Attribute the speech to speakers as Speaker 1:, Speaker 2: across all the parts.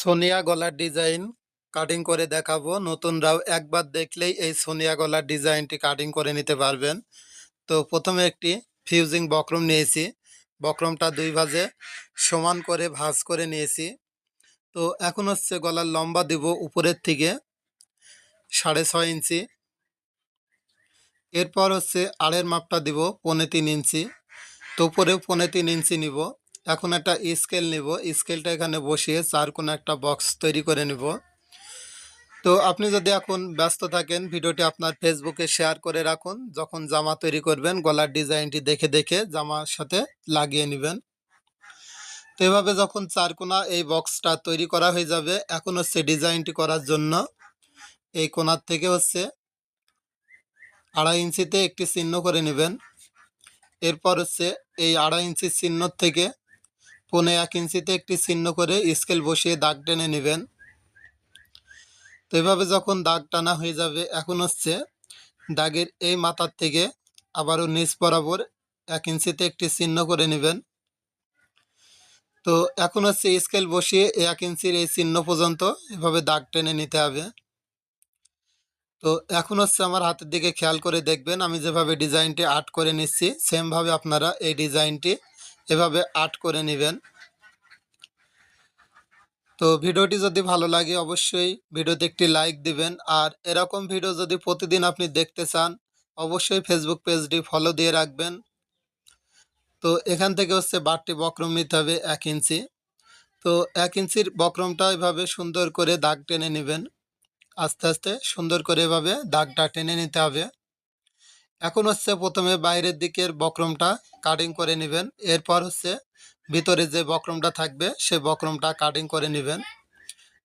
Speaker 1: সোনিয়া গলার design cutting করে দেখাবো। নতুনরাও একবার দেখলেই এই সোনিয়া গলার ডিজাইনটি কাটিং করে নিতে পারবেন। তো প্রথমে একটি ফিউজিং বক্রম নিয়েছি। বক্রমটা দুই ভাজে সমান করে ভাঁজ করে নিয়েছি। তো এখন হচ্ছে গলার লম্বা দিব উপরের থেকে সাড়ে ছয় ইঞ্চি। এরপর হচ্ছে আড়ের মাপটা দিব পৌনে তিন ইঞ্চি। তো উপরেও পৌনে তিন ইঞ্চি নিব। এখন একটা স্কেল নিব। স্কেলটা এখানে বসিয়ে চার কোনো একটা বক্স তৈরি করে নিব। তো আপনি যদি এখন ব্যস্ত থাকেন, ভিডিওটি আপনার ফেসবুকে শেয়ার করে রাখুন। যখন জামা তৈরি করবেন, গলার ডিজাইনটি দেখে দেখে জামার সাথে লাগিয়ে নেবেন। তো এভাবে যখন চারকোনা এই বক্সটা তৈরি করা হয়ে যাবে, এখন হচ্ছে ডিজাইনটি করার জন্য এই কোনার থেকে হচ্ছে আড়াই ইঞ্চিতে একটি চিহ্ন করে নেবেন। এরপর হচ্ছে এই আড়াই ইঞ্চি চিহ্ন থেকে পনে এক ইঞ্চিতে একটি চিহ্ন করে স্কেল বসিয়ে দাগ টেনে নেবেন। তো এভাবে যখন দাগ টানা হয়ে যাবে, এখন হচ্ছে দাগের এই মাথার থেকে আবারও নিচ বরাবর এক ইঞ্চিতে একটি চিহ্ন করে নেবেন। তো এখন হচ্ছে স্কেল বসিয়ে এক ইঞ্চির এই চিহ্ন পর্যন্ত এভাবে দাগ টেনে নিতে হবে। তো এখন হচ্ছে আমার হাতের দিকে খেয়াল করে দেখবেন, আমি যেভাবে ডিজাইনটি আর্ট করে নিচ্ছি, সেমভাবে আপনারা এই ডিজাইনটি এভাবে আর্ট করে নেবেন। তো ভিডিওটি যদি ভালো লাগে অবশ্যই ভিডিওতে একটি লাইক দিবেন। আর এরকম ভিডিও যদি প্রতিদিন আপনি দেখতে চান, অবশ্যই ফেসবুক পেজটি ফলো দিয়ে রাখবেন। তো এখান থেকে হচ্ছে বারটি বক্রম নিতে হবে এক ইঞ্চি। তো এক ইঞ্চির বক্রমটা এভাবে সুন্দর করে দাগ টেনে নেবেন। আস্তে আস্তে সুন্দর করে এভাবে দাগটা টেনে নিতে হবে। এখন হচ্ছে প্রথমে বাইরের দিকের বক্রমটা কাটিং করে নেবেন। এরপর হচ্ছে ভিতরে যে বক্রমটা থাকবে, সে বক্রমটা কাটিং করে নেবেন।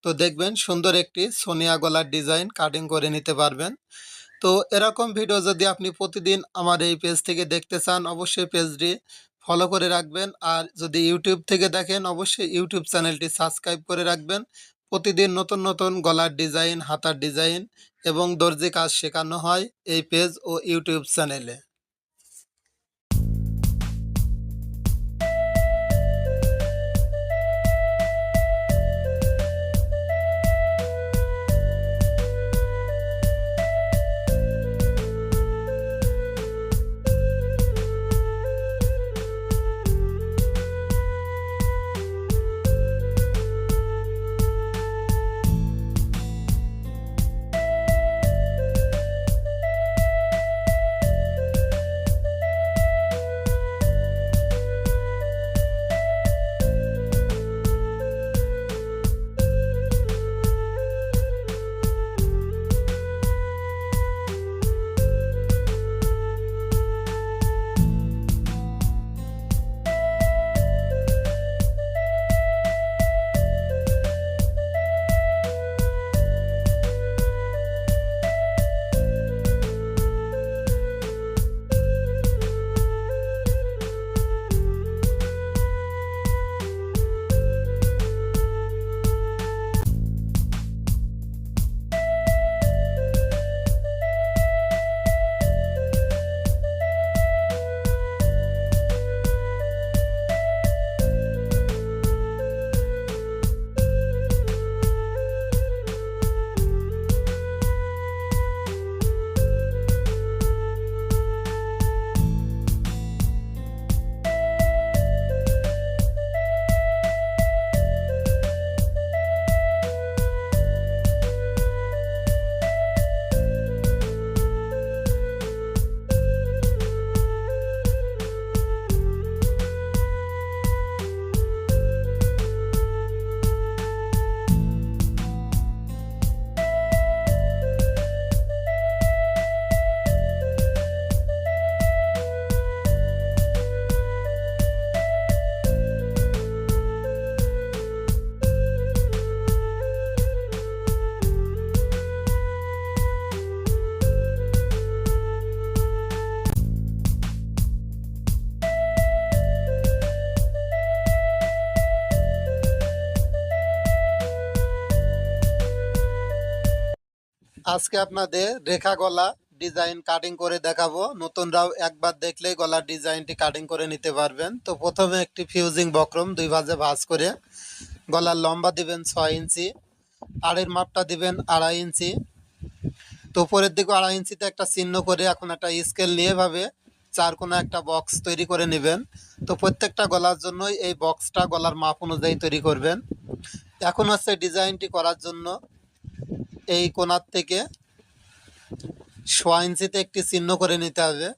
Speaker 1: তো দেখবেন সুন্দর একটি সোনিয়া গলার ডিজাইন কাটিং করে নিতে পারবেন। তো এরকম ভিডিও যদি আপনি প্রতিদিন আমার এই পেজ থেকে দেখতে চান, অবশ্যই পেজটি ফলো করে রাখবেন। আর যদি ইউটিউব থেকে দেখেন, অবশ্যই ইউটিউব চ্যানেলটি সাবস্ক্রাইব করে রাখবেন। প্রতিদিন নতুন নতুন গলার ডিজাইন, হাতার ডিজাইন এবং দর্জি কাজ শেখানো হয় এই পেজ ও ইউটিউব চ্যানেলে। আজকে আপনাদের রেখা গলা ডিজাইন কাটিং করে দেখাবো। নতুনরাও একবার দেখলেই গলার ডিজাইনটি কাটিং করে নিতে পারবেন। তো প্রথমে একটি ফিউজিং বক্রম দুই ভাজে ভাজ করে গলার লম্বা দিবেন ছয় ইঞ্চি, আড়ের মাপটা দিবেন আড়াই ইঞ্চি। তো উপরের দিকে আড়াই ইঞ্চিতে একটা চিহ্ন করে এখন একটা স্কেল নিয়ে ভাবে চার কোনো একটা বক্স তৈরি করে নেবেন। তো প্রত্যেকটা গলার জন্যই এই বক্সটা গলার মাপ অনুযায়ী তৈরি করবেন। এখন হচ্ছে ডিজাইনটি করার জন্য এই কোনার থেকে সোয়া ইঞ্চিতে একটি চিহ্ন করে নিতে হবে।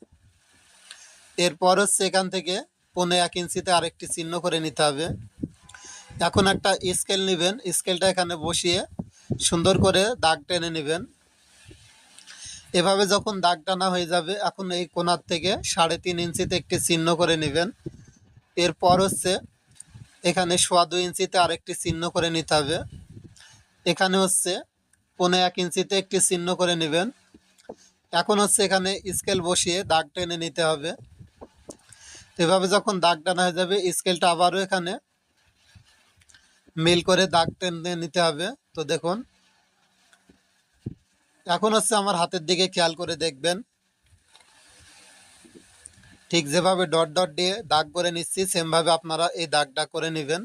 Speaker 1: এরপর হচ্ছে এখান থেকে পনে এক ইঞ্চিতে আরেকটি চিহ্ন করে নিতে হবে। এখন একটা স্কেল নেবেন। স্কেলটা এখানে বসিয়ে সুন্দর করে দাগ টেনে নেবেন। এভাবে যখন দাগ টানা হয়ে যাবে, এখন এই কোনার থেকে সাড়ে তিন ইঞ্চিতে একটি চিহ্ন করে নেবেন। এরপর হচ্ছে এখানে সোয়া দুই ইঞ্চিতে আরেকটি চিহ্ন করে নিতে হবে। এখানে হচ্ছে পনে এক ইঞ্চিতে একটি চিহ্ন করে নেবেন। এখন হচ্ছে এখানে স্কেল বসিয়ে দাগ টেনে নিতে হবে। এভাবে যখন দাগ টানা হয়ে যাবে স্কেলটা আবারও এখানে মিল করে দাগ টেনে নিতে হবে। তো দেখুন, এখন হচ্ছে আমার হাতের দিকে খেয়াল করে দেখবেন। ঠিক যেভাবে ডট ডট দিয়ে দাগ করে নিচ্ছি সেমভাবে আপনারা এই দাগটা করে নেবেন।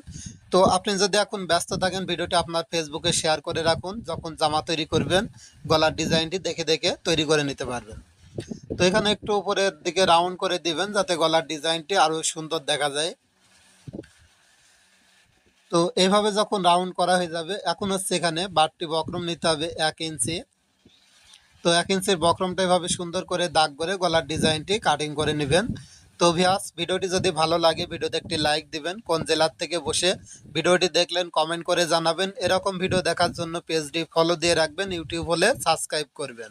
Speaker 1: তো আপনি যদি এখন ব্যস্ত থাকেন, ভিডিওটি আপনার ফেসবুকে শেয়ার করে রাখুন। যখন জামা তৈরি করবেন, গলার ডিজাইনটি দেখে দেখে তৈরি করে নিতে পারবেন। তো এখানে একটু উপরের দিকে রাউন্ড করে দিবেন, যাতে গলার ডিজাইনটি আরও সুন্দর দেখা যায়। তো এইভাবে যখন রাউন্ড করা হয়ে যাবে, এখন হচ্ছে এখানে বারটি বক্রম নিতে হবে এক ইঞ্চি। তো এক ইঞ্চির বক্রমটা এভাবে সুন্দর করে দাগ করে গলার ডিজাইনটি কাটিং করে নেবেন। তো ভিয়াস ভিডিওটি যদি ভালো লাগে, ভিডিওতে একটি লাইক দিবেন। কোন জেলার থেকে বসে ভিডিওটি দেখলেন কমেন্ট করে জানাবেন। এরকম ভিডিও দেখার জন্য পেজটি ফলো দিয়ে রাখবেন ইউটিউব হলে সাবস্ক্রাইব করবেন।